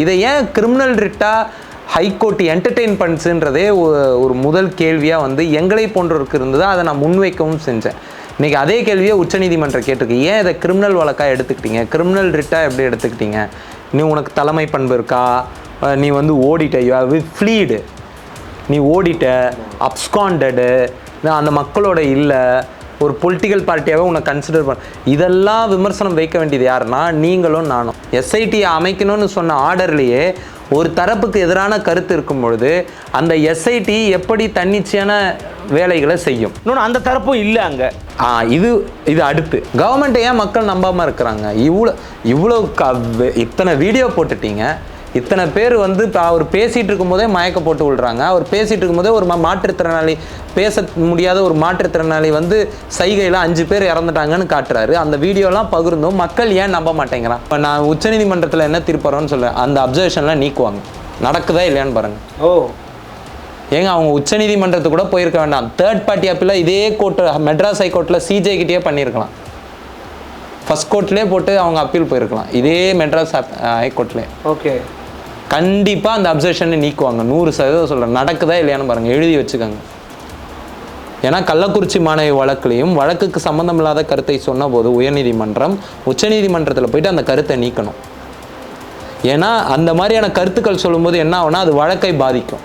இதை ஏன் கிரிமினல் ரிட்டா ஹைகோர்ட் என்டர்டெயின் பண்ணுச்சுன்றதே ஒரு முதல் கேள்வியாக வந்து எங்களை போன்றவருக்கு இருந்தது அதை நான் முன்வைக்கவும் செஞ்சேன். இன்னைக்கு அதே கேள்வியை உச்சநீதிமன்றம் கேட்டிருக்கு. ஏன் இதை கிரிமினல் வழக்காக எடுத்துக்கிட்டீங்க? கிரிமினல் ரிட்டா எப்படி எடுத்துக்கிட்டீங்க? நீ உனக்கு தலைமை பண்பு இருக்கா? நீ வந்து ஓடிட்ட யூ ஹவ் ஃப்ளீடு நீ ஓடிட்ட அப்ஸ்காண்டடு அந்த மக்களோட இல்லை. ஒரு பொலிட்டிக்கல் பார்ட்டியாகவே உன்னை கன்சிடர் பண்ண. இதெல்லாம் விமர்சனம் வைக்க வேண்டியது யாருன்னா நீங்களும் நானும். எஸ்ஐடியை அமைக்கணும்னு சொன்ன ஆர்டர்லேயே ஒரு தரப்புக்கு எதிரான கருத்து இருக்கும் பொழுது அந்த எஸ்ஐடி எப்படி தன்னிச்சையான வேலைகளை செய்யும்? இன்னொன்று அந்த தரப்பும் இல்லை அங்கே. இது இது அடுத்து. கவர்மெண்ட்டை ஏன் மக்கள் நம்பாமல் இருக்கிறாங்க? இவ்வளோ இவ்வளோ க இத்தனை வீடியோ போட்டுட்டீங்க. இத்தனை பேர் வந்து இப்போ அவர் பேசிகிட்டு இருக்கும்போதே மயக்க போட்டு விடுறாங்க அவர் பேசிகிட்டு இருக்கும்போதே ஒரு மாற்றுத்திறனாளி பேச முடியாத ஒரு மாற்றுத்திறனாளி வந்து சைகையில் அஞ்சு பேர் இறந்துட்டாங்கன்னு காட்டுறாரு. அந்த வீடியோலாம் பகிர்ந்தும் மக்கள் ஏன் நம்ப மாட்டேங்கிறான் இப்போ நான் உச்சநீதிமன்றத்தில் என்ன தீர்ப்பறோன்னு சொல்லுவேன் அந்த அப்சர்வேஷன்லாம் நீக்குவாங்க. நடக்குதா இல்லையான்னு பாருங்க. ஓ. ஏங்க அவங்க உச்சநீதிமன்றத்துக்கு கூட போயிருக்க வேண்டாம். தேர்ட் பார்ட்டி அப்பீல இதே கோர்ட்டு மெட்ராஸ் ஹைகோர்ட்டில் சிஜே கிட்டேயே பண்ணியிருக்கலாம். ஃபர்ஸ்ட் கோர்ட்லேயே போட்டு அவங்க அப்பீல் போயிருக்கலாம். இதே மெட்ராஸ் ஹைகோர்ட்லேயே ஓகே கண்டிப்பாக அந்த அப்சர்ஷனை நீக்குவாங்க. நூறு சதவீதம் சொல்கிறேன் நடக்குதா இல்லையான்னு பாருங்கள் எழுதி வச்சுக்கோங்க. ஏன்னா கள்ளக்குறிச்சி மாணவி வழக்குலையும் வழக்குக்கு சம்மந்தமில்லாத கருத்தை சொன்னபோது உயர்நீதிமன்றம் உச்சநீதிமன்றத்தில் போயிட்டு அந்த கருத்தை நீக்கணும். ஏன்னா அந்த மாதிரியான கருத்துக்கள் சொல்லும்போது என்ன ஆகும்னா அது வழக்கை பாதிக்கும்.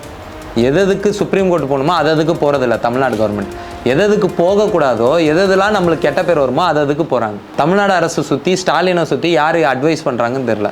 எததுக்கு சுப்ரீம் கோர்ட் போகணுமோ அது அதுக்கு போகிறதில்ல தமிழ்நாடு கவர்மெண்ட் எததுக்கு போகக்கூடாதோ எதெல்லாம் நம்மளுக்கு கெட்ட பேர் வருமோ அது அதுக்கு போகிறாங்க தமிழ்நாடு அரசு சுற்றி ஸ்டாலினை சுற்றி யார் அட்வைஸ் பண்ணுறாங்கன்னு தெரில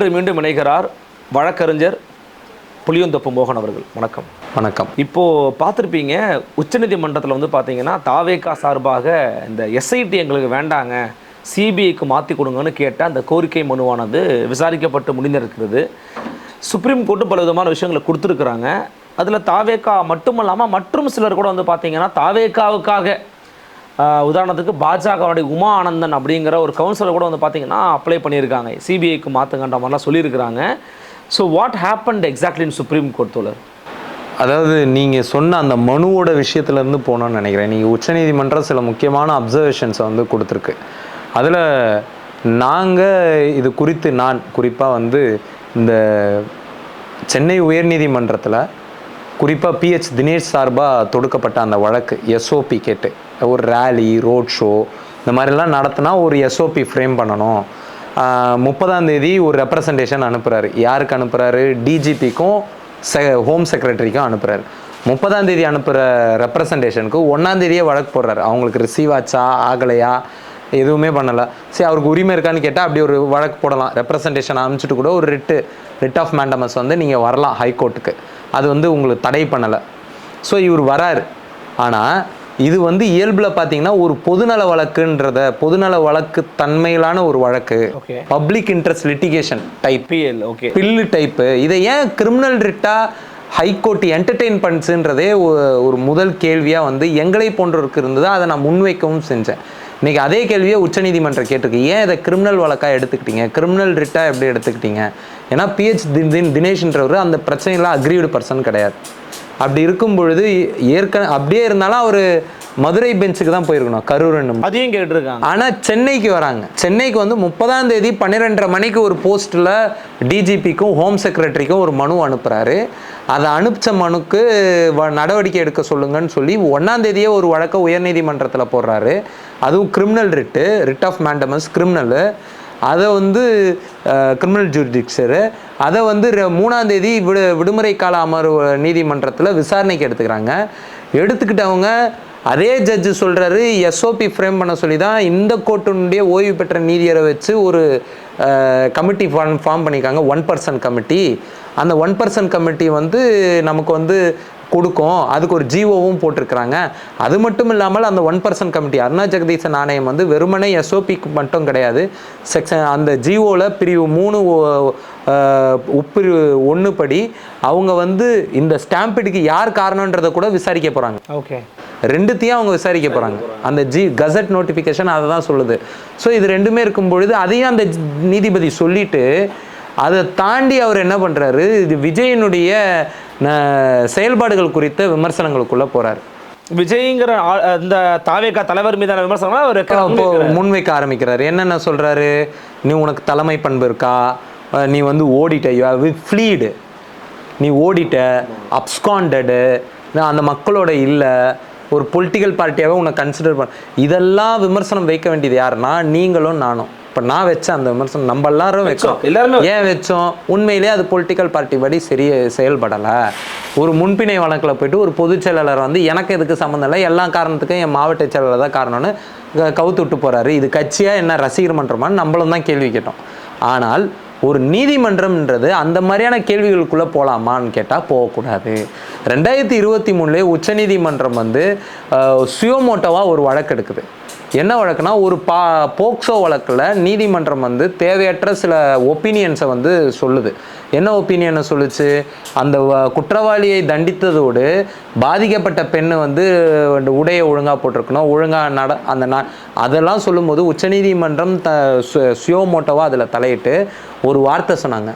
இன்று மீண்டும் இணைகிறார் வழக்கறிஞர் புளியந்தொப்பு மோகன் அவர்கள். வணக்கம். வணக்கம். இப்போ பார்த்துருப்பீங்க உச்சநீதிமன்றத்தில் வந்து பார்த்தீங்கன்னா தாவேகா சார்பாக இந்த எஸ்ஐடி எங்களுக்கு வேண்டாங்க சிபிஐக்கு மாற்றி கொடுங்கன்னு கேட்ட அந்த கோரிக்கை மனுவானது விசாரிக்கப்பட்டு முடிந்திருக்கிறது. சுப்ரீம் கோர்ட்டு பல விதமான விஷயங்களை கொடுத்துருக்குறாங்க. அதில் தாவேகா மட்டுமல்லாமல் மற்றும் சிலர் கூட வந்து பார்த்தீங்கன்னா தாவேகாவுக்காக ஆஹ், உதாரணத்துக்கு பாஜகவுடைய உமா ஆனந்தன் அப்படிங்கிற ஒரு கவுன்சிலர் கூட வந்து பார்த்தீங்கன்னா அப்ளை பண்ணியிருக்காங்க. சிபிஐக்கு மாற்றுங்கன்ற மாதிரிலாம் சொல்லியிருக்கிறாங்க. So what happened exactly in supreme court தோழர்? அதாவது நீங்கள் சொன்ன அந்த மனுவோட விஷயத்துலேருந்து போகணும்னு நினைக்கிறேன். நீங்கள் உச்சநீதிமன்றம் சில முக்கியமான அப்சர்வேஷன்ஸை வந்து கொடுத்துருக்கு. அதில் நாங்கள் இது குறித்து நான் குறிப்பாக வந்து இந்த சென்னை உயர்நீதிமன்றத்தில் குறிப்பாக பிஹெச் தினேஷ் சார்பாக தொடுக்கப்பட்ட அந்த வழக்கு எஸ்ஓபி கேட்டு. ஒரு ரேலி ரோட் ஷோ இந்த மாதிரிலாம் நடத்தினா ஒரு எஸ்ஓபி ஃப்ரேம் பண்ணணும். முப்பதாம் தேதி ஒரு ரெப்ரசன்டேஷன் அனுப்புகிறாரு யாருக்கு அனுப்புகிறாரு டிஜிபிக்கும் செ ஹோம் செக்ரட்டரிக்கும் அனுப்புகிறாரு முப்பதாம் தேதி அனுப்புகிற ரெப்ரசன்டேஷனுக்கு ஒன்றாம் தேதியே வழக்கு போடுறாரு. அவங்களுக்கு ரிசீவ் ஆச்சா? ஆகலையா? எதுவுமே பண்ணலை. சரி அவருக்கு உரிமை இருக்கான்னு கேட்டால் அப்படி ஒரு வழக்கு போடலாம். ரெப்ரசன்டேஷன் அனுப்பிச்சிட்டு கூட ஒரு ரிட்டு ரிட் ஆஃப் மேண்டமஸ் வந்து நீங்கள் வரலாம் ஹைகோர்ட்டுக்கு. அது வந்து உங்களுக்கு தடை பண்ணலை. ஸோ இவர் வராரு. ஆனால் இது வந்து இயல்பில் பார்த்தீங்கன்னா ஒரு பொதுநல வழக்குன்றத பொதுநல வழக்கு தன்மையிலான ஒரு வழக்கு. Public interest litigation type PL okay bill type இதை ஏன் கிரிமினல் ரிட்டா ஹைகோர்ட் என்டர்டெயின் பண்ணுச்சுன்றதே ஒரு முதல் கேள்வியாக வந்து எங்களை போன்றவருக்கு இருந்தது அதை நான் முன்வைக்கவும் செஞ்சேன். இன்னைக்கு அதே கேள்வியை உச்சநீதிமன்றம் கேட்டிருக்கு. ஏன் இதை கிரிமினல் வழக்காக எடுத்துக்கிட்டீங்க? கிரிமினல் ரிட்டா எப்படி எடுத்துக்கிட்டீங்க? ஏன்னா பிஹெச் தினேஷ்ன்றவர் அந்த பிரச்சனையில் அக்ரீடு பர்சன் கிடையாது. அப்படி இருக்கும் பொழுது ஏற்கனவே அப்படியே இருந்தாலும் அவர் மதுரை பெஞ்சுக்கு தான் போயிருக்கணும் கரூர் என்னும் அதையும் கேட்டிருக்காங்க. ஆனால் சென்னைக்கு வராங்க. சென்னைக்கு வந்து முப்பதாம் தேதி பன்னிரெண்டரை மணிக்கு ஒரு போஸ்ட்டில் டிஜிபிக்கும் ஹோம் செக்ரட்டரிக்கும் ஒரு மனு அனுப்புகிறாரு அதை அனுப்பிச்ச மனுக்கு வ- நடவடிக்கை எடுக்க சொல்லுங்கன்னு சொல்லி ஒன்றாம் தேதியே ஒரு வழக்கை உயர்நீதிமன்றத்தில் போடுறாரு. அதுவும் criminal writ writ of mandamus criminal அதை வந்து கிரிமினல் ஜூரிடிக்சரு அதை வந்து ரெ- மூணாம் தேதி விடு விடுமுறை கால அமர்வு நீதிமன்றத்தில் விசாரணைக்கு எடுத்துக்கிறாங்க. எடுத்துக்கிட்டவங்க அதே ஜட்ஜு சொல்கிறாரு எஸ்ஓபி ஃப்ரேம் பண்ண சொல்லி தான் இந்த கோர்ட்டினுடைய ஓய்வு பெற்ற நீதியரை வச்சு ஒரு கமிட்டி ஃபார்ம் ஃபார்ம் பண்ணியிருக்காங்க. ஒன் பர்சன் கமிட்டி அந்த ஒன் பர்சன் கமிட்டி வந்து நமக்கு வந்து கொடுக்கும். அதுக்கு ஒரு ஜிஓவும் போட்டிருக்கிறாங்க. அது மட்டும் இல்லாமல் அந்த one person committee Aruna Jagadeesan ஆணையம் வந்து வெறுமனே எஸ்ஓபிக்கு மட்டும் கிடையாது. செக்ஷன் அந்த ஜிஓவில் பிரிவு மூணு உட்பிரிவு ஒன்று படி அவங்க வந்து இந்த ஸ்டாம்பிடுக்கு யார் காரணன்றதை கூட விசாரிக்க போகிறாங்க ஓகே. ரெண்டுத்தையும் அவங்க விசாரிக்க போகிறாங்க அந்த ஜி கசட் நோட்டிஃபிகேஷன் அதை தான் சொல்லுது. ஸோ இது ரெண்டுமே இருக்கும் பொழுது அதையும் அந்த நீதிபதி சொல்லிட்டு அதை தாண்டி அவர் என்ன பண்ணுறாரு இது விஜயனுடைய செயல்பாடுகள் குறித்த விமர்சனங்களுக்குள்ளே போகிறார் விஜய்ங்கிற இந்த தாவேகா தலைவர் மீதான விமர்சனம் அவர் முன்வைக்க ஆரம்பிக்கிறாரு. என்னென்ன சொல்கிறாரு நீ உனக்கு தலைமை பண்பு இருக்கா? நீ வந்து ஓடிட்ட. யூ ஃப்ளீடு நீ ஓடிட்ட. அப்ஸ்காண்டடு அந்த மக்களோட இல்லை. ஒரு பொலிட்டிக்கல் பார்ட்டியாகவே உன்னை கன்சிடர் பண்ண இதெல்லாம் விமர்சனம் வைக்க வேண்டியது யாருன்னா நீங்களும் நானும். இப்போ நான் வச்ச அந்த விமர்சனம் நம்ம எல்லாரும் வச்சோம். எல்லாருமே ஏன் வச்சோம்? உண்மையிலே அது பொலிட்டிக்கல் பார்ட்டி படி சரி செயல்படலை. ஒரு முன்பினை வழக்கில் போயிட்டு ஒரு பொதுச் செயலாளர் வந்து எனக்கு எதுக்கு சம்மந்தம் இல்லை? எல்லா காரணத்துக்கும் என் மாவட்ட செயலாளர் தான் காரணம்னு கவுத்து விட்டு போகிறாரு இது கட்சியாக என்ன ரசிகர் மன்றமான்னு நம்மளும் தான் கேள்வி கேட்டோம். ஆனால் ஒரு நீதிமன்றம்ன்றது அந்த மாதிரியான கேள்விகளுக்குள்ளே போகலாமான்னு கேட்டால் போகக்கூடாது. ரெண்டாயிரத்தி இருபத்தி மூணுலேயே உச்சநீதிமன்றம் வந்து சுயோமோட்டோவாக ஒரு வழக்கு எடுக்குது. என்ன வழக்குனா ஒரு பா போக்சோ வழக்கில் நீதிமன்றம் வந்து தேவையற்ற சில ஒப்பீனியன்ஸை வந்து சொல்லுது. என்ன ஒப்பீனியனை சொல்லுச்சு? அந்த வ- குற்றவாளியை தண்டித்ததோடு பாதிக்கப்பட்ட பெண்ணு வந்து அந்த உடையை ஒழுங்காக போட்டிருக்கணும். ஒழுங்காக நட அந்த ந அதெல்லாம் சொல்லும்போது உச்சநீதிமன்றம் த சு- சுயோமோட்டோவாக அதில் தலையிட்டு ஒரு வார்த்தை சொன்னாங்க.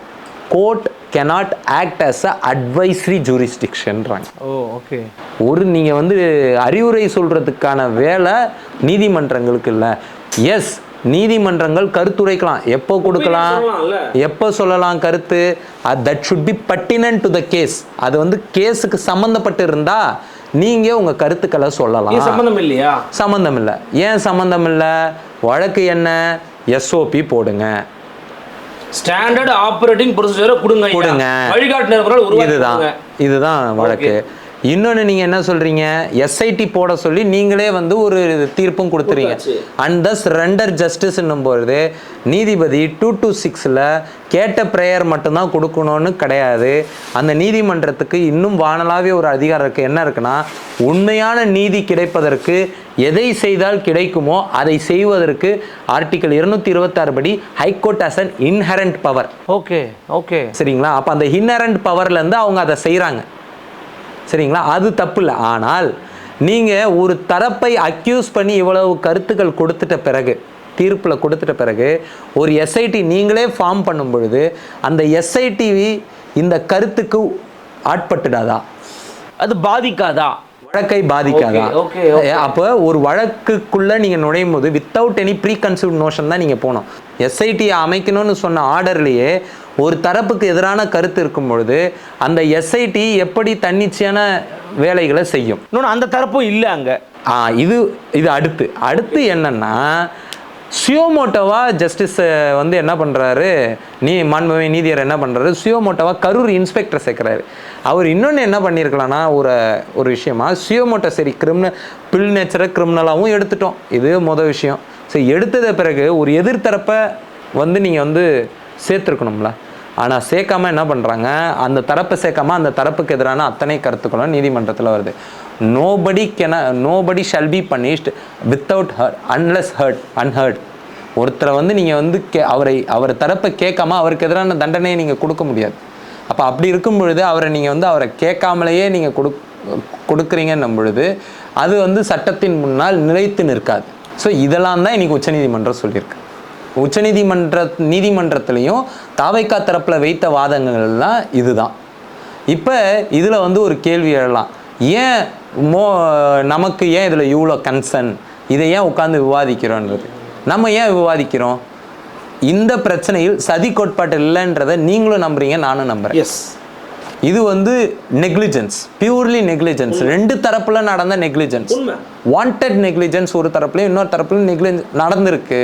Court cannot act as a advisory ஜூரிஸ்டிக்ஷன்றாங்க oh okay ஒரு நீங்கள் வந்து அறிவுரை சொல்கிறதுக்கான வேலை நீதிமன்றங்களுக்கு இல்லை. எஸ் நீதிமன்றங்கள் கருத்துரைக்கலாம். எப்போ கொடுக்கலாம். எப்போ சொல்லலாம் கருத்து? That should be pertinent to the case அது வந்து கேஸுக்கு சம்மந்தப்பட்டு இருந்தா நீங்கள் உங்கள் கருத்துக்களை சொல்லலாம். இது சம்பந்தம் இல்லையா? சம்மந்தம் இல்லை. ஏன் சம்மந்தம் இல்லை? வழக்கு என்ன? எஸ்ஓபி போடுங்க. ஸ்டாண்டர்ட் ஆபரேட்டிங் ப்ரொசீஜரை கொடுங்க. கொடுங்க. வழிகாட்டு நெறிமுறைகள் இதுதான். இதுதான் வழக்கு இன்னொன்று நீங்கள் என்ன சொல்கிறீங்க எஸ்ஐடி போட சொல்லி நீங்களே வந்து ஒரு தீர்ப்பும் கொடுத்துறீங்க. அண்ட் தஸ் ரெண்டர் ஜஸ்டிஸ்ன்னும் பொழுது நீதிபதி டூ டூ சிக்ஸில் கேட்ட ப்ரேயர் மட்டும்தான் கொடுக்கணும்னு கிடையாது. அந்த நீதிமன்றத்துக்கு இன்னும் வானலாவிய ஒரு அதிகாரம் இருக்குது என்ன இருக்குன்னா உண்மையான நீதி கிடைப்பதற்கு எதை செய்தால் கிடைக்குமோ அதை செய்வதற்கு ஆர்டிகல் இருநூத்தி இருபத்தாறு படி high court has an inherent power okay okay சரிங்களா? அப்போ அந்த இன்னரண்ட் பவர்லேருந்து அவங்க அதை செய்கிறாங்க சரிங்களா? அது தப்பு இல்லை ஆனால் நீங்கள் ஒரு தரப்பை அக்யூஸ் பண்ணி இவ்வளவு கருத்துக்கள் கொடுத்துட்ட பிறகு தீர்ப்பில் கொடுத்துட்ட பிறகு ஒரு எஸ்ஐடி நீங்களே ஃபார்ம் பண்ணும் பொழுது அந்த எஸ்ஐடி இந்த கருத்துக்கு ஆட்பட்டுடாதா? அது பாதிக்காதா? வழக்கை பாதிக்காதா? அப்போ ஒரு வழக்குக்குள்ள நீங்க நுழையும் போது without any preconceive notion தான் நீங்க போகணும். எஸ்ஐடி அமைக்கணும்னு சொன்ன ஆர்டர்லயே ஒரு தரப்புக்கு எதிரான கருத்து இருக்கும் பொழுது அந்த எஸ்ஐடி எப்படி தன்னிச்சையான வேலைகளை செய்யும்? இன்னொன்று அந்த தரப்பும் இல்லை அங்க. இது இது அடுத்து. அடுத்து என்னன்னா சுயோமோட்டோவா ஜஸ்டிஸ் வந்து என்ன பண்ணுறாரு நீ மாண்புமை நீதியர் என்ன பண்ணுறாரு சுயோமோட்டோவா கரூர் இன்ஸ்பெக்டர் சேர்க்குறாரு. அவர் இன்னொன்று என்ன பண்ணியிருக்கலாம்னா ஒரு ஒரு விஷயமா சுயோமோட்டோ சரி கிரிமினல் பில் நேச்சரை கிரிமினலாகவும் எடுத்துட்டோம். இது மொதல் விஷயம். சரி எடுத்தத பிறகு ஒரு எதிர்த்தரப்பை வந்து நீங்கள் வந்து சேர்த்துருக்கணும்ல. ஆனால் சேர்க்காம என்ன பண்ணுறாங்க அந்த தரப்பை சேர்க்காம அந்த தரப்புக்கு எதிரான அத்தனை கருத்துக்களும் நீதிமன்றத்தில் வருது. Nobody can nobody shall be punished without heard unless heard unheard ஒருத்தரை வந்து நீங்கள் வந்து கே அவரை அவர் தரப்பை கேட்காம அவருக்கு எதிரான தண்டனையை நீங்கள் கொடுக்க முடியாது. அப்போ அப்படி இருக்கும் பொழுது அவரை நீங்கள் வந்து அவரை கேட்காமலேயே நீங்கள் கொடு கொடுக்குறீங்கன்னும் பொழுது அது வந்து சட்டத்தின் முன்னால் நிலைத்து நிற்காது. ஸோ இதெல்லாம் தான் இன்றைக்கி உச்சநீதிமன்றம் சொல்லியிருக்கு. உச்சநீதிமன்ற நீதிமன்றத்திலையும் தாவைக்கா தரப்பில் வைத்த வாதங்கள்லாம் இதுதான். இப்போ இதில் வந்து ஒரு கேள்வி எழலாம். ஏன் மோ நமக்கு ஏன் இதில் இவ்வளோ கன்சர்ன் இதை ஏன் உட்காந்து விவாதிக்கிறோன்றது. நம்ம ஏன் விவாதிக்கிறோம்? இந்த பிரச்சனையில் சதி கோட்பாட்டு இல்லைன்றதை நீங்களும் நம்புறீங்க நானும் நம்புறேன். எஸ் இது வந்து நெக்லிஜென்ஸ் பியூர்லி நெக்லிஜென்ஸ் ரெண்டு தரப்புல நடந்த நெக்லிஜென்ஸ். வாண்டட் நெக்லிஜென்ஸ் ஒரு தரப்புலையும் இன்னொரு தரப்புலையும் நெக்லிஜென்ஸ் நடந்திருக்கு.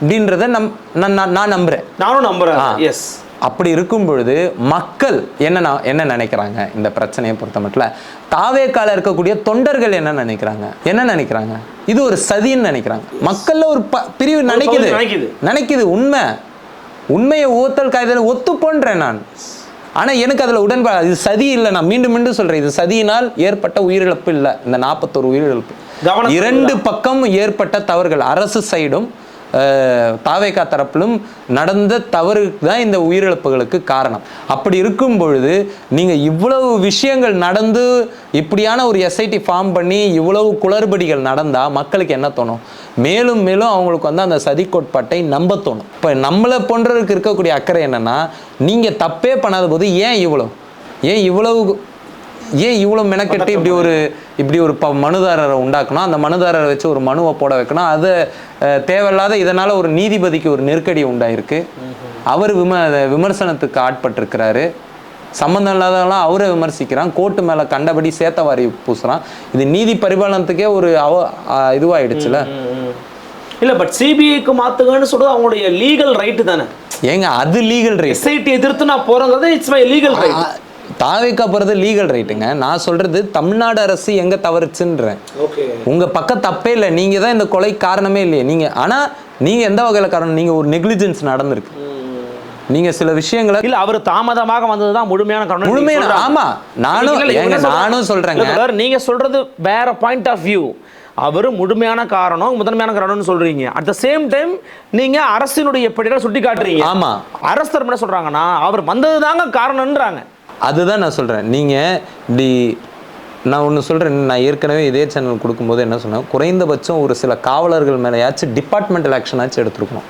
அப்படின்றத நம் நான் நான் நம்புகிறேன் நானும் நம்புறேன். ஆ. எஸ் அப்படி இருக்கும் பொழுது மக்கள் என்ன என்ன நினைக்கிறாங்க? இந்த பிரச்சனையை பொறுத்த மட்டும் தாவேக்கால இருக்கக்கூடிய தொண்டர்கள் என்ன நினைக்கிறாங்க? என்ன நினைக்கிறாங்க? இது ஒரு சதின்னு நினைக்கிறாங்க. மக்கள்ல ஒரு பிரிவு நினைக்குது. நினைக்குது. உண்மை. உண்மையை ஓத்தல் காய்தல் ஒத்துப்போன்றேன் நான். ஆனா எனக்கு அதுல உடன்பாடு இது சதி இல்லை. நான் மீண்டும் மீண்டும் சொல்றேன். இது சதியினால் ஏற்பட்ட உயிரிழப்பு இல்லை. இந்த நாற்பத்தொரு உயிரிழப்பு. இரண்டு பக்கம் ஏற்பட்ட தவறுகள். அரசு சைடும் தாவேகா தரப்பிலும் நடந்த தவறு தான் இந்த உயிரிழப்புகளுக்கு காரணம். அப்படி இருக்கும் பொழுது நீங்கள் இவ்வளவு விஷயங்கள் நடந்து இப்படியான ஒரு எஸ்ஐடி ஃபார்ம் பண்ணி இவ்வளவு குளறுபடிகள் நடந்தால் மக்களுக்கு என்ன தோணும்? மேலும் மேலும் அவங்களுக்கு வந்து அந்த சதி கோட்பாட்டை நம்ப தோணும். இப்போ நம்மளை போன்றவருக்கு இருக்கக்கூடிய அக்கறை என்னென்னா நீங்கள் தப்பே பண்ணாத போது ஏன் இவ்வளோ ஏன் இவ்வளவு ஏன் இவ்வளோ மெனக்கெட்டு இப்படி ஒரு இப்படி ஒரு ப மனுதாரரை உண்டாக்கணும்? அந்த மனுதாரரை வச்சு ஒரு மனுவை போட வைக்கணும். அது தேவையில்லாத இதனால் ஒரு நீதிபதிக்கு ஒரு நெருக்கடி உண்டாயிருக்கு. அவர் விம விமர்சனத்துக்கு ஆட்பட்டிருக்கிறாரு. சம்மந்தம் இல்லாதவெல்லாம் அவரை விமர்சிக்கிறான். கோர்ட்டு மேலே கண்டபடி சேத்தவாரி பூசுறான். இது நீதி பரிபாலனத்துக்கே ஒரு அவ அஹ், இதுவாயிடுச்சுல? இல்ல பட் சிபிஐக்கு மாத்துங்கன்னு சொல்றது அவங்களுடைய லீகல் ரைட்டு தானே? ஏங்க அது லீகல் ரைட் எஸ்ஐடி எதிர்த்து நான் போறேங்கிறது இட்ஸ் மை லீகல் ரைட் தாவேக்கா போகிறது லீகல் ரைட்டுங்க நான் சொல்றது தமிழ்நாடு அரசு எங்க தவறுச்சுன்றேன். ஓகே உங்க பக்கம் தப்பே இல்லை. நீங்க தான் இந்த கொலை காரணமே இல்லையே. நீங்க ஆனா நீங்க எந்த வகையில காரணம்? நீங்க ஒரு நெக்லிஜென்ஸ் நடந்திருக்கு. நீங்க சில விஷயங்களை இல்ல அவர் தாமதமாக வந்ததுதான் முழுமையான காரணம். முழுமையான. ஆமா. நானும் நானும் சொல்றேங்க. நீங்க சொல்றது வேற பாயிண்ட் ஆஃப் வியூ அவர் முழுமையான காரணம் முதன்மையான காரணம்னு சொல்றீங்க. அட் த சேம் டைம் நீங்க அரசினுடைய படிகளை சுட்டி காட்டுறீங்க ஆமா. அரசு தரப்பு என்ன சொல்றாங்கன்னா அவர் வந்தது தாங்க காரணம்ன்றாங்க. அதுதான் நான் சொல்றேன். நீங்க இப்படி நான் ஒன்று சொல்கிறேன் நான் ஏற்கனவே இதே சேனல் கொடுக்கும்போது என்ன சொன்னேன்? குறைந்தபட்சம் ஒரு சில காவலர்கள் மேலேயாச்சும் டிபார்ட்மெண்டல் ஆக்ஷனாச்சும் எடுத்துருக்கணும்.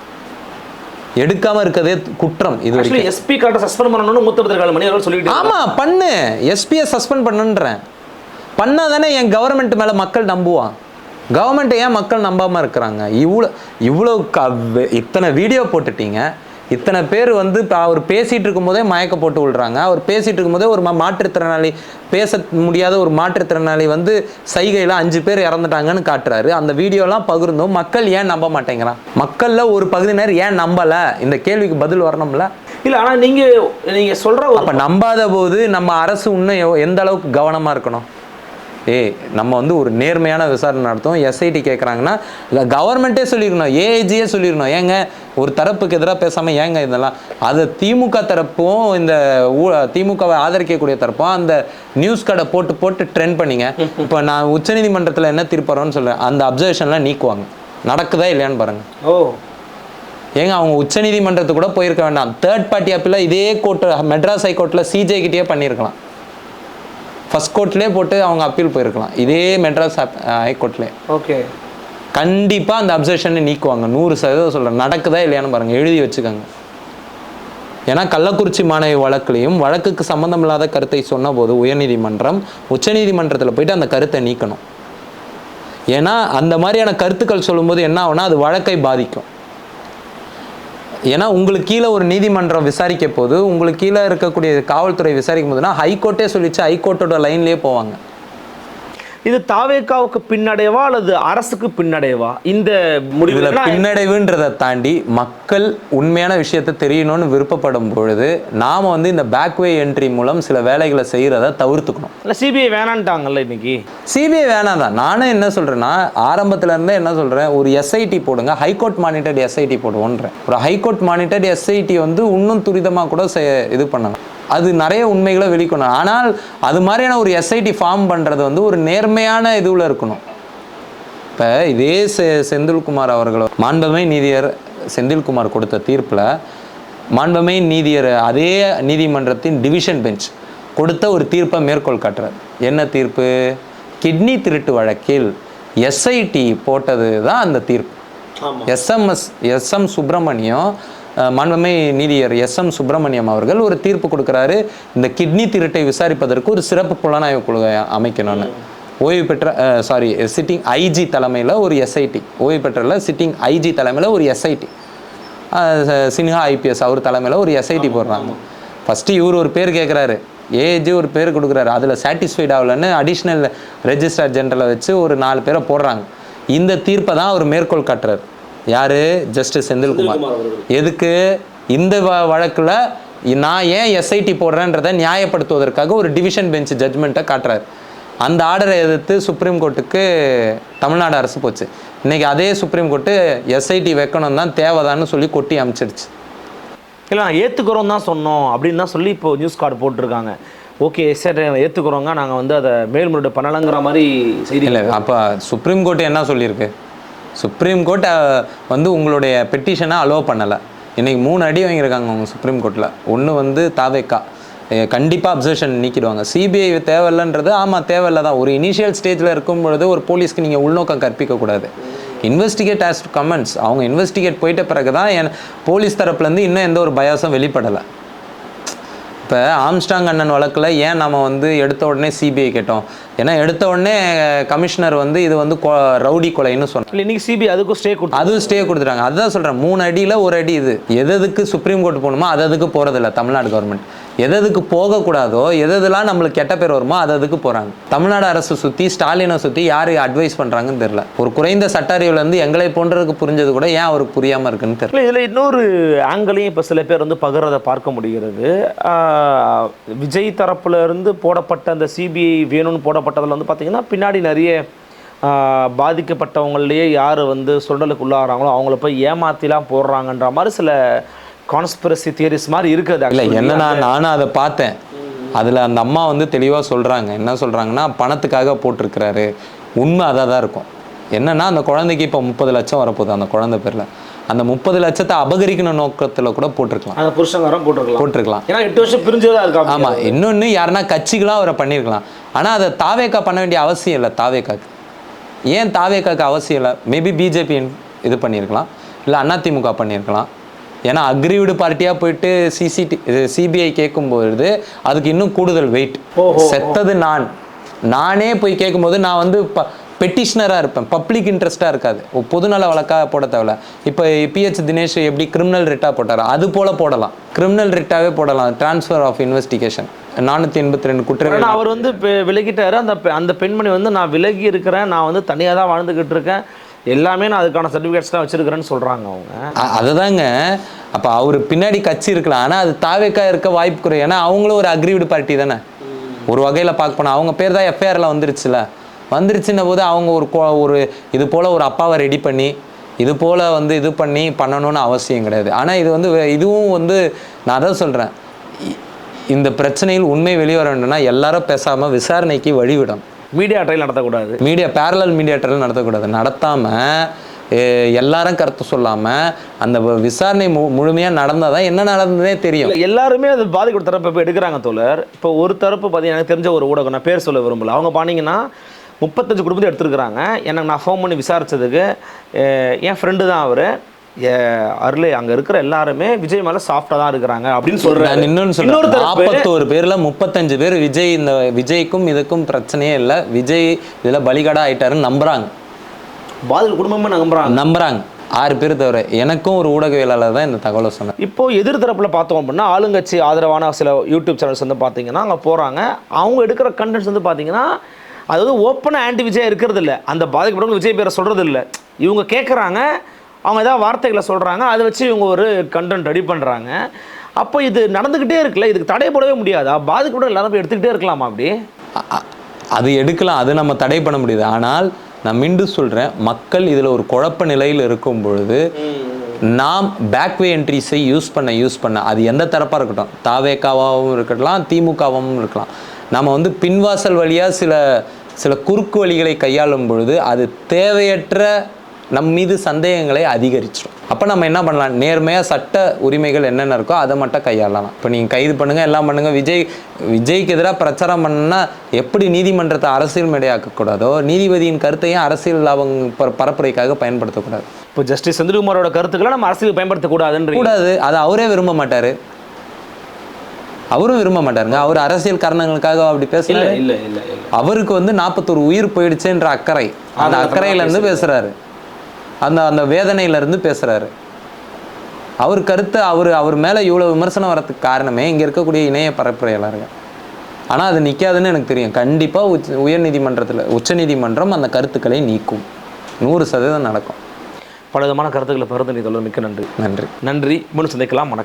எடுக்காம இருக்கதே குற்றம் இது வரைக்கும். எஸ்பி கார்டை சஸ்பெண்ட் பண்ணணும்னு மூத்த மணி அவர்கள் சொல்லிட்டு ஆமா பண்ணு. எஸ்பியை சஸ்பெண்ட் பண்ணுன்றேன். பண்ணாதானே என் கவர்மெண்ட் மேல மக்கள் நம்புவான். கவர்மெண்ட் ஏன் மக்கள் நம்பாம இருக்கிறாங்க? இவ்வளோ இவ்வளோ க இத்தனை வீடியோ போட்டுட்டீங்க. இத்தனை பேர் வந்து இப்போ அவர் பேசிட்டு இருக்கும்போதே மயக்க போட்டு விடுறாங்க அவர் பேசிட்டு இருக்கும்போதே ஒரு மாற்றுத்திறனாளி பேச முடியாத ஒரு மாற்றுத்திறனாளி வந்து சைகையில் அஞ்சு பேர் இறந்துட்டாங்கன்னு காட்டுறாரு. அந்த வீடியோலாம் பகிர்ந்தோம். மக்கள் ஏன் நம்ப மாட்டேங்கிறான்? மக்கள்ல ஒரு பகுதியினர் ஏன் நம்பல? இந்த கேள்விக்கு பதில் வரணும்ல? இல்ல ஆனா நீங்க நீங்க சொல்ற ஒரு அப்ப நம்பாத போது நம்ம அரசு இன்னும் எந்த அளவுக்கு கவனமா இருக்கணும்? ஏய் நம்ம வந்து ஒரு நேர்மையான விசாரணை நடத்தும் எஸ்ஐடி கேட்குறாங்கன்னா கவர்மெண்ட்டே சொல்லிடணும் ஏஐஜியே சொல்லிடணும் ஏங்க ஒரு தரப்புக்கு எதிராக பேசாமல் ஏங்க இதெல்லாம்? அது திமுக தரப்பும் இந்த ஊ- திமுகவை ஆதரிக்கக்கூடிய தரப்பும் அந்த நியூஸ் கடை போட்டு போட்டு ட்ரெண்ட் பண்ணீங்க. இப்போ நான் உச்சநீதிமன்றத்தில் என்ன தீர்ப்பறோன்னு சொல்கிறேன் அந்த அப்சர்வேஷன்லாம் நீக்குவாங்க. நடக்குதா இல்லையான்னு பாருங்க. ஓ. ஏங்க அவங்க உச்சநீதிமன்றத்துக்கு கூட போயிருக்க வேண்டாம். தேர்ட் பார்ட்டி அப்பீல இதே கோர்ட்டு மெட்ராஸ் ஹைகோர்ட்டில் சிஜே கிட்டேயே பண்ணியிருக்கலாம். ஃபர்ஸ்ட் கோர்ட்லேயே போட்டு அவங்க அப்பீல் போயிருக்கலாம். இதே மெட்ராஸ் ஹைகோர்ட்லேயே ஓகே கண்டிப்பாக அந்த அப்சர்ஷனை நீக்குவாங்க. நூறு சதவீதம் சொல்கிறேன் நடக்குதா இல்லையான்னு பாருங்கள் எழுதி வச்சுக்கோங்க. ஏன்னா கள்ளக்குறிச்சி மாணவி வழக்குலையும் வழக்குக்கு சம்மந்தமில்லாத கருத்தை சொன்னபோது உயர்நீதிமன்றம் உச்சநீதிமன்றத்தில் போயிட்டு அந்த கருத்தை நீக்கணும். ஏன்னா அந்த மாதிரியான கருத்துக்கள் சொல்லும்போது என்ன ஆகும்னா அது வழக்கை பாதிக்கும். ஏன்னா உங்களுக்கு கீழே ஒரு நீதிமன்றம் விசாரிக்க போது உங்களுக்கு கீழே இருக்கக்கூடிய காவல்துறை விசாரிக்கும் போதுனா ஹைகோர்ட்டே சொல்லிச்சு ஹைகோர்ட்டோட லைன்லேயே போவாங்க. இது தாவேக்காவுக்கு பின்னடைவா அல்லது அரசுக்கு பின்னடைவா? இந்த முடிவுல பின்னடைவுன்றதை தாண்டி மக்கள் உண்மையான விஷயத்தை தெரியணும்னு விருப்பப்படும் பொழுது நாம வந்து இந்த பேக்வே என்ட்ரி மூலம் சில வேலைகளை செய்யறத தவிர்த்துக்கணும். இல்ல சிபிஐ வேணான்ட்டாங்கல்ல இன்னைக்கு? சிபிஐ வேணாம் தான் நானும் என்ன சொல்றேன்னா ஆரம்பத்துல இருந்தே என்ன சொல்றேன் ஒரு எஸ்ஐடி போடுங்க ஹைகோர்ட் மானிட்டர்ட் எஸ்ஐடி போடுவோன்றேன் ஒரு ஹைகோர்ட் மானிட்டர்ட் எஸ்ஐடி வந்து இன்னும் துரிதமா கூட இது பண்ணணும் அது நிறைய உண்மைகளை வெளிக்கணும் ஆனால் அது மாதிரியான ஒரு எஸ்ஐடி ஃபார்ம் பண்றது வந்து ஒரு நேர்மையான இதுல இருக்கணும். இப்போ இதே செ செந்தில்குமார் அவர்கள் மாண்புமை நீதியர் செந்தில்குமார் கொடுத்த தீர்ப்பில் மாண்புமை நீதியர் அதே நீதிமன்றத்தின் டிவிஷன் பெஞ்ச் கொடுத்த ஒரு தீர்ப்பை மேற்கோள் காட்டுறார். என்ன தீர்ப்பு? கிட்னி திருட்டு வழக்கில் எஸ்ஐடி போட்டது தான் அந்த தீர்ப்பு. எஸ்எம்எஸ் எஸ்எம் சுப்பிரமணியம் அஹ், மாண்புமை நீதியர் எஸ்எம் சுப்பிரமணியம் அவர்கள் ஒரு தீர்ப்பு கொடுக்குறாரு. இந்த கிட்னி திருட்டை விசாரிப்பதற்கு ஒரு சிறப்பு புலனாய்வு குழு அமைக்கணும்னு. ஓய்வு பெற்ற சாரி சிட்டிங் ஐஜி தலைமையில் ஒரு எஸ்ஐடி ஓய்வு பெற்றல சிட்டிங் ஐஜி தலைமையில் ஒரு எஸ்ஐடி சின்ஹா ஐபிஎஸ் அவர் தலைமையில் ஒரு எஸ்ஐடி போடுறாங்க. ஃபஸ்ட்டு இவர் ஒரு பேர் கேட்குறாரு ஏஜி ஒரு பேர் கொடுக்குறாரு. அதில் சாட்டிஸ்ஃபைட் ஆகலன்னு அடிஷ்னல் ரெஜிஸ்ட்ரார் ஜெனரலை வச்சு ஒரு நாலு பேரை போடுறாங்க. இந்த தீர்ப்பை தான் அவர் மேற்கோள் காட்டுறாரு. யாரு? ஜஸ்டிஸ் செந்தில்குமார். எதுக்கு? இந்த வ- வழக்குல நான் ஏன் எஸ்ஐடி போடுறேன்றதை நியாயப்படுத்துவதற்காக ஒரு டிவிஷன் பெஞ்ச் ஜட்மெண்ட்டை காட்டுறாரு. அந்த ஆர்டரை எதிர்த்து சுப்ரீம் கோர்ட்டுக்கு தமிழ்நாடு அரசு போச்சு. இன்னைக்கு அதே சுப்ரீம் கோர்ட்டு எஸ்ஐடி வைக்கணும் தான் தேவைதான்னு சொல்லி கொட்டி அமைச்சிருச்சு. இல்லை நான் ஏற்றுக்கிறோம் தான் சொன்னோம் அப்படின்னு தான் சொல்லி இப்போ நியூஸ் கார்டு போட்டிருக்காங்க. ஓகே சரி ஏற்றுக்கிறோங்க நாங்கள் வந்து அதை மேல்முறையீடு பண்ணலைங்கிற மாதிரி செய்தி இல்லை அப்போ சுப்ரீம் கோர்ட் என்ன சொல்லியிருக்கு? சுப்ரீம் கோர்ட் வந்து உங்களுடைய பெட்டிஷனை அலோவ் பண்ணலை. இன்றைக்கி மூணு அடி வாங்கியிருக்காங்க அவங்க சுப்ரீம் கோர்ட்டில் ஒன்று வந்து தாவேக்கா. கண்டிப்பாக அப்சர்ஷன் நீக்கிடுவாங்க. சிபிஐ தேவையில்லைன்றது ஆமாம் தேவையில்ல தான் ஒரு இனிஷியல் ஸ்டேஜில் இருக்கும் பொழுது ஒரு போலீஸ்க்கு நீங்கள் உள்நோக்கம் கற்பிக்கக்கூடாது இன்வெஸ்டிகேட் ஆஸ் கமெண்ட்ஸ் அவங்க இன்வெஸ்டிகேட் போயிட்ட பிறகு தான் என் போலீஸ் தரப்புலேருந்து இன்னும் எந்த ஒரு பயாசம் வெளிப்படலை. இப்போ ஆம்ஸ்டாங் அண்ணன் வழக்கில் ஏன் நம்ம வந்து எடுத்த உடனே சிபிஐ கேட்டோம்? ஏன்னா எடுத்த உடனே கமிஷனர் வந்து இது வந்து ரவுடி கொலைன்னு இல்லை இன்னைக்கு சிபி அதுக்கும் ஸ்டே கொடுத்து அதுவும் ஸ்டே கொடுத்துட்டாங்க. அதுதான் சொல்கிறேன் மூணு அடியில் ஒரு அடி இது. எது எதுக்கு சுப்ரீம் கோர்ட் போகணுமோ அது அதுக்கு போகிறதில்ல தமிழ்நாடு கவர்மெண்ட் எது எதுக்கு போகக்கூடாதோ எது எதெல்லாம் நம்மளுக்கு கெட்ட பேர் வருமோ அது அதுக்கு போகிறாங்க தமிழ்நாடு அரசு சுற்றி ஸ்டாலினை சுற்றி யார் அட்வைஸ் பண்ணுறாங்கன்னு தெரில ஒரு குறைந்த சட்ட அறிவுலேருந்து எங்களை போன்றதுக்கு புரிஞ்சது கூட ஏன் அவருக்கு புரியாமல் இருக்குன்னு தெரியல. இதில் இன்னொரு ஆங்கிளையும் இப்போ சில பேர் வந்து பகிர்றதை பார்க்க முடிகிறது. விஜய் தரப்புல இருந்து போடப்பட்ட அந்த சிபிஐ வேணும்னு போடப்பட்டதில் வந்து பார்த்தீங்கன்னா பின்னாடி நிறைய ஆஹ் பாதிக்கப்பட்டவங்களையே யார் வந்து சுடலுக்கு உள்ளாகிறாங்களோ அவங்கள போய் ஏமாத்திலாம் போடுறாங்கன்ற மாதிரி சில கான்ஸ்பிரசி தியரிஸ் மாதிரி இருக்குது இல்லை. என்னன்னா நானும் அதை பார்த்தேன். அதில் அந்த அம்மா வந்து தெளிவாக சொல்கிறாங்க என்ன சொல்கிறாங்கன்னா பணத்துக்காக போட்டிருக்கிறாரு. உண்மை அதாக தான் இருக்கும். என்னன்னா அந்த குழந்தைக்கு இப்போ முப்பது லட்சம் வரப்போகுது அந்த குழந்தை பேரில். அந்த முப்பது லட்சத்தை அபகரிக்கணும் நோக்கத்தில் கூட போட்டிருக்கலாம். அந்த புருஷங்காரம் போட்டிருக்கலாம். போட்டிருக்கலாம். ஏன்னா எட்டு வருஷம் பிரிஞ்சதா இருக்கா ஆமாம் இன்னொன்று யாருன்னா கட்சிகளாக அவரை பண்ணியிருக்கலாம் ஆனால் அதை தாவேக்கா பண்ண வேண்டிய அவசியம் இல்லை தாவேக்காக்கு. ஏன் தாவேக்காக்கு அவசியம் இல்லை? மேபி பிஜேபி இது பண்ணியிருக்கலாம் இல்லை அதிமுக பண்ணியிருக்கலாம். ஏன்னா அக்ரிவிடு பார்ட்டியாக போயிட்டு சிசிடி சிபிஐ கேட்கும்பொழுது அதுக்கு இன்னும் கூடுதல் வெயிட் செத்தது நான். நானே போய் கேட்கும்போது நான் வந்து ப பெட்டிஷனராக இருப்பேன். பப்ளிக் இன்ட்ரெஸ்ட்டாக இருக்காது. பொதுநல வழக்காக போட தேவையில்ல. இப்போ பிஹெச் தினேஷ் எப்படி கிரிமினல் ரிட்டாக போட்டார் அது போல் போடலாம். கிரிமினல் ரிட்டாவே போடலாம். ட்ரான்ஸ்ஃபர் ஆஃப் இன்வெஸ்டிகேஷன் நானூற்றி எண்பத்தி ரெண்டு ஆனா அவர் வந்து விலகிட்டாரு. அந்த அந்த பெண்மணி வந்து நான் விலகி இருக்கிறேன். நான் வந்து தனியாக தான் வாழ்ந்துகிட்டு இருக்கேன். எல்லாமே நான் அதுக்கான சர்டிஃபிகேட்ஸ் தான் வச்சிருக்கிறேன்னு சொல்றாங்க அவங்க. அதுதாங்க. அப்போ அவர் பின்னாடி கட்சி இருக்கலாம் ஆனால் அது தாவேக்கா இருக்க வாய்ப்பு குறை ஏன்னா அவங்களும் ஒரு அக்ரிவிடு பார்ட்டி தானே? ஒரு வகையில் பார்க்க போனால் அவங்க பேர் தான் எஃப்ஐஆரில் வந்துருச்சுல. வந்துருச்சுன்ன போது அவங்க ஒரு ஒரு இது போல் ஒரு அப்பாவை ரெடி பண்ணி இது போல் வந்து இது பண்ணி பண்ணணும்னு அவசியம் கிடையாது. ஆனால் இது வந்து இதுவும் வந்து நான் அதான் சொல்கிறேன் இந்த பிரச்சனையில் உண்மை வெளிவர வேண்டும்னா எல்லாரும் பேசாமல் விசாரணைக்கு வழிவிடும் மீடியா ட்ரையல் நடத்தக்கூடாது. மீடியா பேரலல் மீடியா ட்ரையல் நடத்தக்கூடாது. நடத்தாமல் எல்லாரும் கருத்து சொல்லாமல் அந்த விசாரணை மு முழுமையாக நடந்தால் தான் என்ன நடந்ததே தெரியும். எல்லாருமே அது பாதிக்கப்பட்ட தரப்பு இப்போ எடுக்கிறாங்க தோழர். இப்போ ஒரு தரப்பு பார்த்தீங்கன்னா எனக்கு தெரிஞ்ச ஒரு ஊடகம் நான் பேர் சொல்ல விரும்பல. அவங்க பாத்தீங்கன்னா முப்பத்தஞ்சு குடும்பத்தை எடுத்திருக்கிறாங்க. எனக்கு நான் ஃபோன் பண்ணி விசாரிச்சதுக்கு அஹ், என் ஃப்ரெண்டு தான் அவர். அருளே அங்கே இருக்கிற எல்லாருமே விஜய் மேலே சாஃப்டாக தான் இருக்கிறாங்க அப்படின்னு நான் சொல்கிறேன் இன்னொன்னு சொல்றேன். நாற்பத்தோரு பேர்ல முப்பத்தஞ்சு பேர் விஜய் இந்த விஜய்க்கும் இதுக்கும் பிரச்சனையே இல்லை. விஜய் இதுல பலிகடா ஆயிட்டாருன்னு நம்புறாங்க. பாதில் குடும்பமே நம்புறாங்க. நம்புறாங்க. ஆறு பேர் தவிர எனக்கும் ஒரு ஊடகவியலாளர் தான் இந்த தகவலை சொன்னேன் இப்போ எதிர் தரப்புல பார்த்தோம் அப்படின்னா ஆளுங்கட்சி ஆதரவான சில யூடியூப் சேனல்ஸ் வந்து பார்த்தீங்கன்னா அங்கே போகிறாங்க அவங்க எடுக்கிற கண்டென்ட்ஸ் வந்து பார்த்தீங்கன்னா அதாவது ஓப்பனாக ஆன்டி விஜய் இருக்கிறது இல்லை அந்த பாதிக்கப்பட்டவங்க விஜய் பேரை சொல்கிறது இல்லை இவங்க கேட்குறாங்க அவங்க ஏதாவது வார்த்தைகளை சொல்கிறாங்க அதை வச்சு இவங்க ஒரு கண்டென்ட் ரெடி பண்ணுறாங்க அப்போ இது நடந்துக்கிட்டே இருக்குல்ல இதுக்கு தடை போடவே முடியாதா? பாதிக்கப்பட்ட எல்லாரும் போய் எடுத்துக்கிட்டே இருக்கலாமா அப்படி? அது எடுக்கலாம் அது நம்ம தடை பண்ண முடியுது. ஆனால் நான் மீண்டும் சொல்கிறேன் மக்கள் இதில் ஒரு குழப்ப நிலையில் இருக்கும் பொழுது நாம் பேக்வே என்ட்ரிஸை யூஸ் பண்ண யூஸ் பண்ண அது எந்த தரப்பாக இருக்கட்டும் தாவேக்காவாகவும் இருக்கலாம் திமுகவும் இருக்கலாம். நம்ம வந்து பின்வாசல் வழியாக சில சில குறுக்கு வழிகளை கையாளும் பொழுது அது தேவையற்ற நம் மீது சந்தேகங்களை அதிகரிச்சிடும். அப்போ நம்ம என்ன பண்ணலாம்? நேர்மையாக சட்ட உரிமைகள் என்னென்ன இருக்கோ அதை மட்டும் கையாளலாம். இப்போ நீங்கள் கைது பண்ணுங்க எல்லாம் பண்ணுங்க. விஜய் விஜய்க்கு எதிராக பிரச்சாரம் பண்ணா எப்படி நீதிமன்றத்தை அரசியல் மேடையாக்கக்கூடாதோ நீதிபதியின் கருத்தையும் அரசியல் லாபம் பர- பரப்புரைக்காக பயன்படுத்தக்கூடாது. இப்போ ஜஸ்டிஸ் செந்தில்குமாரோட கருத்துக்களை நம்ம அரசியல் பயன்படுத்தக்கூடாதுன்ற கூடாது. அதை அவரே விரும்ப மாட்டாரு. அவரும் விரும்ப மாட்டாருங்க. அவர் அரசியல் காரணங்களுக்காக அப்படி பேசல இல்லை இல்லை அவருக்கு வந்து நாற்பத்தொரு உயிர் போயிடுச்சுன்ற அக்கறை. அந்த அக்கறையில இருந்து பேசுறாரு. அந்த அந்த வேதனையில இருந்து பேசுறாரு. அவர் கருத்து அவர் அவர் மேல இவ்வளவு விமர்சனம் வரதுக்கு காரணமே இங்க இருக்கக்கூடிய இணைய பரப்புரையாளர்கள். ஆனா அது நிக்காதுன்னு எனக்கு தெரியும். கண்டிப்பா உச்ச உயர்நீதிமன்றத்துல உச்சநீதிமன்றம் அந்த கருத்துக்களை நீக்கும். நூறு சதவீதம் நடக்கும். பல விதமான கருத்துக்களை பகிர்ந்து நீ மிக்க நன்றி. நன்றி. நன்றி. மீண்டும் சந்திக்கலாம். வணக்கம்.